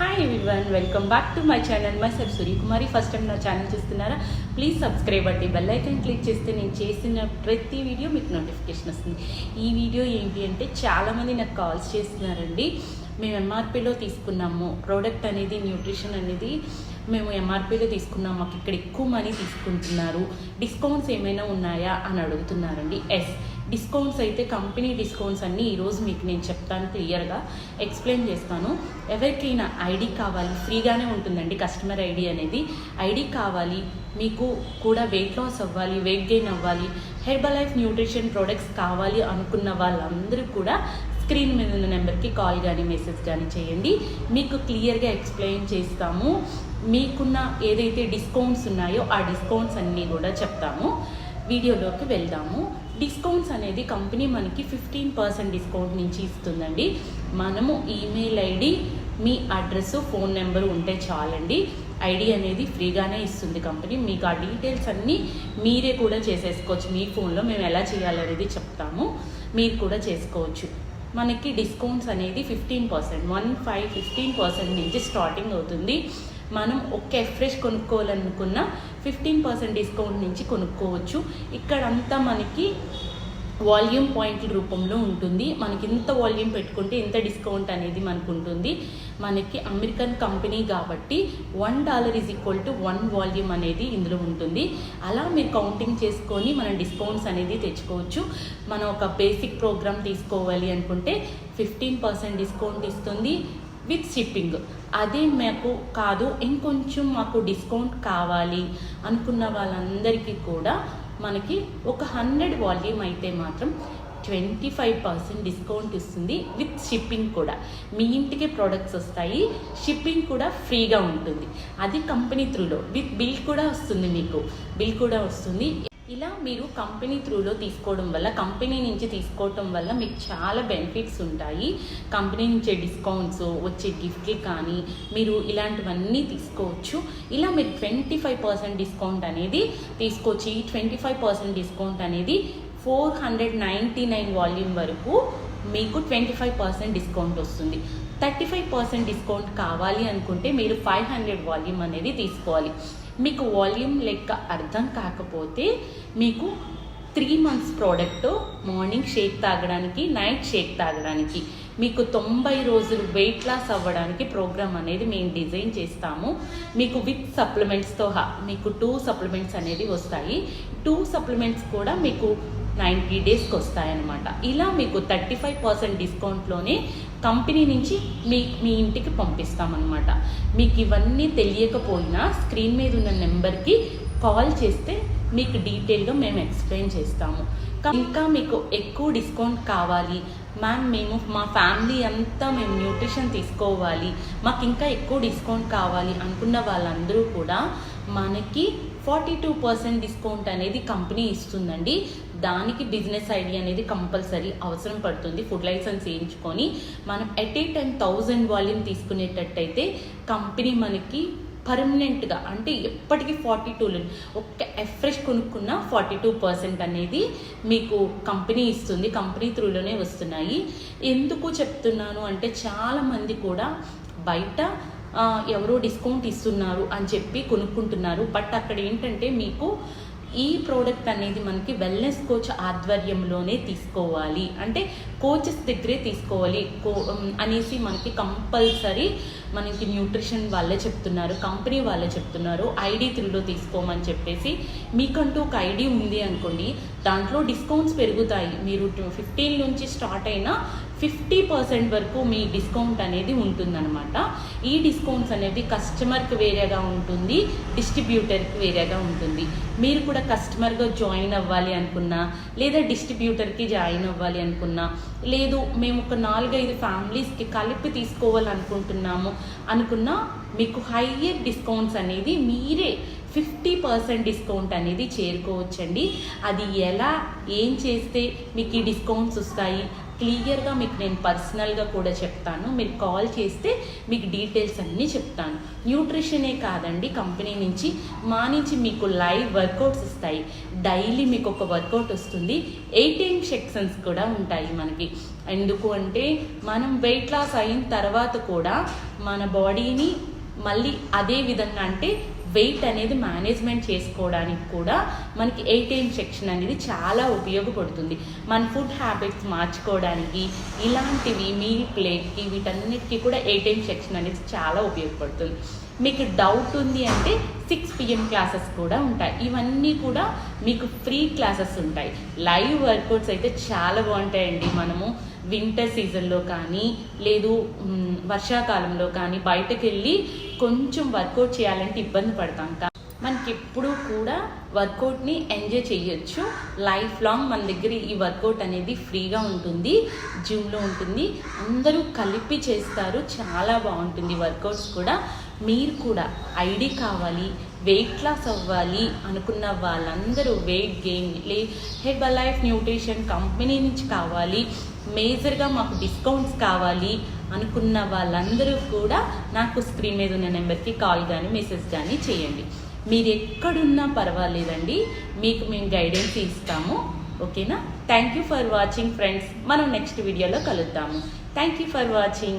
Hi everyone welcome back to my channel myself Suryakumari first time నా channel చూస్తున్నారా? Please subscribe అండి bell icon click చేస్తే నేను చేసిన ప్రతి వీడియో మీకు నోటిఫికేషన్ వస్తుంది. ఈ వీడియో ఏంటి అంటే చాలామంది నాకు కాల్స్ చేస్తున్నారండి. మేము ఎంఆర్పీలో తీసుకున్నాము. ప్రోడక్ట్ అనేది న్యూట్రిషన్ అనేది మేము ఎంఆర్పీలో తీసుకున్నాం మాకు ఇక్కడ ఎక్కువ మనీ తీసుకుంటున్నారు. డిస్కౌంట్స్ ఏమైనా ఉన్నాయా అని అడుగుతున్నారండి. ఎస్ డిస్కౌంట్స్ అయితే కంపెనీ డిస్కౌంట్స్ అన్నీ ఈరోజు మీకు నేను చెప్తాను క్లియర్గా. ఎక్స్ప్లెయిన్ చేస్తాను. ఎవరికైనా ఐడి కావాలి ఫ్రీగానే ఉంటుందండి కస్టమర్ ఐడి అనేది. ఐడి కావాలి మీకు కూడా వెయిట్ లాస్ అవ్వాలి వెయిట్ గెయిన్ అవ్వాలి హెర్బల్ లైఫ్ న్యూట్రిషన్ ప్రోడక్ట్స్ కావాలి అనుకున్న వాళ్ళందరూ కూడా స్క్రీన్ మీద ఉన్న నెంబర్కి కాల్ కానీ మెసేజ్ కానీ చేయండి. మీకు క్లియర్గా ఎక్స్ప్లెయిన్ చేస్తాము. మీకున్న ఏదైతే డిస్కౌంట్స్ ఉన్నాయో ఆ డిస్కౌంట్స్ అన్నీ కూడా చెప్తాము. వీడియోలోకి వెళ్దాము. డిస్కౌంట్స్ అనేది కంపెనీ మనకి ఫిఫ్టీన్ పర్సెంట్ డిస్కౌంట్ నుంచి ఇస్తుందండి. మనము ఈమెయిల్ ఐడి మీ అడ్రస్ ఫోన్ నెంబర్ ఉంటే చాలండి. ఐడి అనేది ఫ్రీగానే ఇస్తుంది కంపెనీ. మీకు ఆ డీటెయిల్స్ అన్నీ మీరే కూడా చేసేసుకోవచ్చు. మీ ఫోన్లో మేము ఎలా చేయాలనేది చెప్తాము. మీరు కూడా చేసుకోవచ్చు. మనకి డిస్కౌంట్స్ అనేది fifteen percent one five fifteen percent నుంచి స్టార్టింగ్ అవుతుంది. మనం ఒక్క ఫ్రెష్ కొనుక్కోవాలనుకున్న ఫిఫ్టీన్ పర్సెంట్ డిస్కౌంట్ నుంచి కొనుక్కోవచ్చు. ఇక్కడంతా మనకి వాల్యూమ్ పాయింట్ల రూపంలో ఉంటుంది. మనకి ఇంత వాల్యూమ్ పెట్టుకుంటే ఇంత డిస్కౌంట్ అనేది మనకు ఉంటుంది మనకి అమెరికన్ కంపెనీ కాబట్టి one dollar is equal to one volume అనేది ఇందులో ఉంటుంది. అలా మీరు కౌంటింగ్ చేసుకొని మనం డిస్కౌంట్స్ అనేది తెచ్చుకోవచ్చు. మనం ఒక బేసిక్ ప్రోగ్రామ్ తీసుకోవాలి అనుకుంటే ఫిఫ్టీన్ పర్సెంట్ డిస్కౌంట్ ఇస్తుంది. With shipping. అదే మాకు కాదు ఇంకొంచెం మాకు డిస్కౌంట్ కావాలి అనుకున్న వాళ్ళందరికీ కూడా మనకి ఒక హండ్రెడ్ వాల్యూమ్ అయితే మాత్రం ట్వంటీ ఫైవ్ పర్సెంట్ డిస్కౌంట్ ఇస్తుంది విత్ షిప్పింగ్ కూడా. మీ ఇంటికి ప్రోడక్ట్స్ వస్తాయి షిప్పింగ్ కూడా ఫ్రీగా ఉంటుంది. అది కంపెనీ త్రూలో. విత్ బిల్ కూడా వస్తుంది మీకు. బిల్ కూడా వస్తుంది. ఇలా మీరు కంపెనీ త్రూలో తీసుకోవడం వల్ల కంపెనీ నుంచి తీసుకోవటం వల్ల మీకు చాలా బెనిఫిట్స్ ఉంటాయి. కంపెనీ నుంచే డిస్కౌంట్స్ వచ్చే గిఫ్ట్లు కానీ మీరు ఇలాంటివన్నీ తీసుకోవచ్చు. ఇలా మీరు ట్వంటీ ఫైవ్ పర్సెంట్ డిస్కౌంట్ అనేది తీసుకోవచ్చు. ఈ ట్వంటీ ఫైవ్ పర్సెంట్ డిస్కౌంట్ అనేది four hundred ninety nine volume వరకు మీకు ట్వంటీ ఫైవ్ పర్సెంట్ డిస్కౌంట్ వస్తుంది. థర్టీ ఫైవ్ పర్సెంట్ డిస్కౌంట్ కావాలి అనుకుంటే మీరు ఫైవ్ హండ్రెడ్ వాల్యూమ్ అనేది తీసుకోవాలి. మీకు వాల్యూమ్ లెక్క అర్థం కాకపోతే మీకు three months product morning shake తాగడానికి నైట్ షేక్ తాగడానికి మీకు తొంభై రోజులు వెయిట్ లాస్ అవ్వడానికి ప్రోగ్రామ్ అనేది మేము డిజైన్ చేస్తాము. మీకు విత్ సప్లిమెంట్స్తో మీకు టూ సప్లిమెంట్స్ అనేది వస్తాయి. టూ సప్లిమెంట్స్ కూడా మీకు నైంటీ డేస్కి వస్తాయన్నమాట. ఇలా మీకు థర్టీ ఫైవ్ పర్సెంట్ డిస్కౌంట్లోనే కంపెనీ నుంచి మీ మీ ఇంటికి పంపిస్తామన్నమాట. మీకు ఇవన్నీ తెలియకపోయినా స్క్రీన్ మీద ఉన్న నెంబర్కి కాల్ చేస్తే మీకు డీటెయిల్గా మేము ఎక్స్ప్లెయిన్ చేస్తాము. ఇంకా మీకు ఎక్కువ డిస్కౌంట్ కావాలి. మ్యామ్ మేము మా ఫ్యామిలీ అంతా మేము న్యూట్రిషన్ తీసుకోవాలి. మాకు ఇంకా ఎక్కువ డిస్కౌంట్ కావాలి అనుకున్న వాళ్ళందరూ కూడా మనకి ఫార్టీ టూ పర్సెంట్ డిస్కౌంట్ అనేది కంపెనీ ఇస్తుందండి. దానికి బిజినెస్ ఐడి అనేది కంపల్సరీ అవసరం పడుతుంది. ఫుడ్ లైసెన్స్ వేయించుకొని మనం at a time thousand volume తీసుకునేటట్టయితే company మనకి పర్మనెంట్గా అంటే ఎప్పటికీ ఫార్టీ టూ ఒక్క ఎఫ్రెష్ కొనుక్కున్న ఫార్టీ టూ పర్సెంట్ అనేది మీకు కంపెనీ ఇస్తుంది. కంపెనీ త్రూలోనే వస్తున్నాయి. ఎందుకు చెప్తున్నాను అంటే చాలామంది కూడా బయట ఎవరో డిస్కౌంట్ ఇస్తున్నారు అని చెప్పి కొనుక్కుంటున్నారు. బట్ అక్కడ ఏంటంటే మీకు ఈ ప్రోడక్ట్ అనేది మనకి వెల్నెస్ కోచ్ ఆధ్వర్యంలోనే తీసుకోవాలి. అంటే కోచెస్ దగ్గరే తీసుకోవాలి. కో అనేసి మనకి కంపల్సరీ మనకి న్యూట్రిషన్ వాళ్ళే చెప్తున్నారు. కంపెనీ వాళ్ళే చెప్తున్నారు. ఐడి త్రీలో తీసుకోమని చెప్పేసి. మీకంటూ ఒక ఐడి ఉంది అనుకోండి. దాంట్లో డిస్కౌంట్స్ పెరుగుతాయి. మీరు ఫిఫ్టీన్ నుంచి స్టార్ట్ అయిన ఫిఫ్టీ పర్సెంట్ వరకు మీ డిస్కౌంట్ అనేది ఉంటుందన్నమాట. ఈ డిస్కౌంట్స్ అనేది కస్టమర్కి వేరేగా ఉంటుంది డిస్ట్రిబ్యూటర్కి వేరేగా ఉంటుంది. మీరు కూడా కస్టమర్గా జాయిన్ అవ్వాలి అనుకున్నా లేదా డిస్ట్రిబ్యూటర్కి జాయిన్ అవ్వాలి అనుకున్నా లేదు మేము ఒక నాలుగైదు ఫ్యామిలీస్కి కలిపి తీసుకోవాలనుకుంటున్నాము అనుకున్నా మీకు హయ్యర్ డిస్కౌంట్స్ అనేది మీరే ఫిఫ్టీ పర్సెంట్ డిస్కౌంట్ అనేది చేరుకోవచ్చండి. అది ఎలా ఏం చేస్తే మీకు ఈ డిస్కౌంట్స్ వస్తాయి? క్లియర్గా మీకు నేను పర్సనల్గా కూడా చెప్తాను. మీరు కాల్ చేస్తే మీకు డీటెయిల్స్ అన్నీ చెప్తాను. న్యూట్రిషనే కాదండి కంపెనీ నుంచి. మా నుంచి మీకు లైవ్ వర్కౌట్స్ ఇస్తాయి డైలీ మీకు ఒక వర్కౌట్ వస్తుంది. ఎయిటీన్ సెక్షన్స్ కూడా ఉంటాయి మనకి. ఎందుకు అంటే మనం వెయిట్ లాస్ అయిన తర్వాత కూడా మన బాడీని మళ్ళీ అదే విధంగా అంటే వెయిట్ అనేది మేనేజ్మెంట్ చేసుకోవడానికి కూడా మనకి ఎయిటీన్ సెక్షన్ అనేది చాలా ఉపయోగపడుతుంది. మన ఫుడ్ హ్యాబిట్స్ మార్చుకోవడానికి ఇలాంటివి మీల్ ప్లేట్కి వీటన్నిటికీ కూడా ఎయిటీన్ సెక్షన్ అనేది చాలా ఉపయోగపడుతుంది. మీకు డౌట్ ఉంది అంటే సిక్స్ పిఎం క్లాసెస్ కూడా ఉంటాయి. ఇవన్నీ కూడా మీకు ఫ్రీ క్లాసెస్ ఉంటాయి. లైవ్ వర్కౌట్స్ అయితే చాలా బాగుంటాయండి. మనము వింటర్ సీజన్లో కానీ లేదు వర్షాకాలంలో కానీ బయటకు వెళ్ళి కొంచెం వర్కౌట్ చేయాలంటే ఇబ్బంది పడతాం కా మనకి ఎప్పుడూ కూడా వర్కౌట్ని ఎంజాయ్ చేయొచ్చు. లైఫ్ లాంగ్ మన దగ్గర ఈ వర్కౌట్ అనేది ఫ్రీగా ఉంటుంది జిమ్లో ఉంటుంది. అందరూ కలిపి చేస్తారు చాలా బాగుంటుంది వర్కౌట్స్ కూడా. మీరు కూడా ఐడి కావాలి వెయిట్ లాస్ అవ్వాలి అనుకున్న వాళ్ళందరూ వెయిట్ గెయిన్ లే హెడ్ లైఫ్ న్యూట్రిషన్ కంపెనీ నుంచి కావాలి మేజర్గా మాకు డిస్కౌంట్స్ కావాలి అనుకున్న వాళ్ళందరూ కూడా నాకు స్క్రీన్ మీద ఉన్న నెంబర్కి కాల్ కానీ మెసేజ్ కానీ చేయండి. మీరు ఎక్కడున్నా పర్వాలేదండి. మీకు మేము గైడెన్స్ ఇస్తాము. ఓకేనా? Thank you for watching friends. మనం నెక్స్ట్ వీడియోలో కలుద్దాము. Thank you for watching.